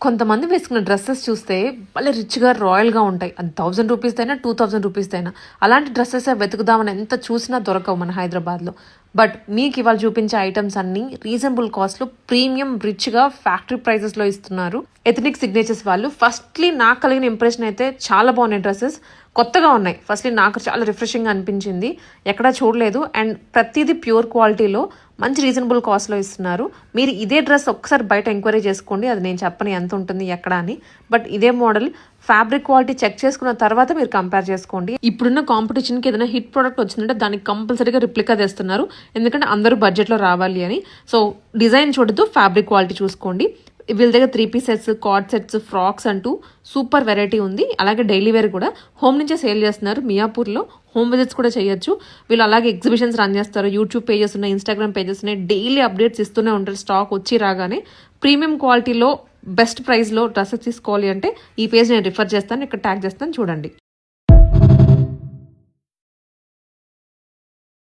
కొంతమంది వేసుకున్న డ్రెస్సెస్ చూస్తే భలే రిచ్గా రాయల్గా ఉంటాయి. అది థౌజండ్ రూపీస్ అయినా టూ థౌజండ్ రూపీస్ అయినా. అలాంటి డ్రెస్సెస్ వెతుకుదామని ఎంత చూసినా దొరకవు మన హైదరాబాద్లో. బట్ మీకు ఇవాళ చూపించే ఐటమ్స్ అన్నీ రీజనబుల్ కాస్ట్లో ప్రీమియం రిచ్గా ఫ్యాక్టరీ ప్రైజెస్లో ఇస్తున్నారు. ఎథనిక్ సిగ్నేచర్స్ వాళ్ళు. ఫస్ట్లీ నాకు కలిగిన ఇంప్రెషన్ అయితే చాలా బాగున్నాయి డ్రెస్సెస్. కొత్తగా ఉన్నాయి. ఫస్ట్లీ నాకు చాలా రిఫ్రెషింగ్ అనిపించింది. ఎక్కడా చూడలేదు. అండ్ ప్రతిదీ ప్యూర్ క్వాలిటీలో మంచి రీజనబుల్ కాస్ట్లో ఇస్తున్నారు. మీరు ఇదే డ్రెస్ ఒక్కసారి బయట ఎంక్వైరీ చేసుకోండి. అది నేను చెప్పని ఎంత ఉంటుంది ఎక్కడ అని. బట్ ఇదే మోడల్ ఫ్యాబ్రిక్ క్వాలిటీ చెక్ చేసుకున్న తర్వాత మీరు కంపేర్ చేసుకోండి. ఇప్పుడున్న కాంపిటీషన్కి ఏదైనా హిట్ ప్రోడక్ట్ వచ్చిందంటే దానికి కంపల్సరీగా రిప్లికా తెస్తున్నారు. ఎందుకంటే అందరూ బడ్జెట్లో రావాలి అని. సో డిజైన్ చూడద్దు ఫ్యాబ్రిక్ క్వాలిటీ చూసుకోండి. వీళ్ళ దగ్గర three piece sets card sets frocks అంటూ సూపర్ వెరైటీ ఉంది. అలాగే డైలీ వేర్ కూడా. హోమ్ నుంచే సేల్ చేస్తున్నారు. మియాపూర్లో హోమ్ విజిట్స్ కూడా చేయొచ్చు. వీళ్ళు అలాగే ఎగ్జిబిషన్స్ రన్ చేస్తారు. యూట్యూబ్ పేజెస్ ఉన్నాయి ఇన్స్టాగ్రామ్ పేజెస్ ఉన్నాయి. డైలీ అప్డేట్స్ ఇస్తూనే ఉంటారు. స్టాక్ వచ్చి రాగానే ప్రీమియం క్వాలిటీలో బెస్ట్ ప్రైస్లో డ్రెస్సెస్ తీసుకోవాలి అంటే ఈ పేజ్ నేను రిఫర్ చేస్తాను. ఇక్కడ ట్యాగ్ చేస్తాను. చూడండి.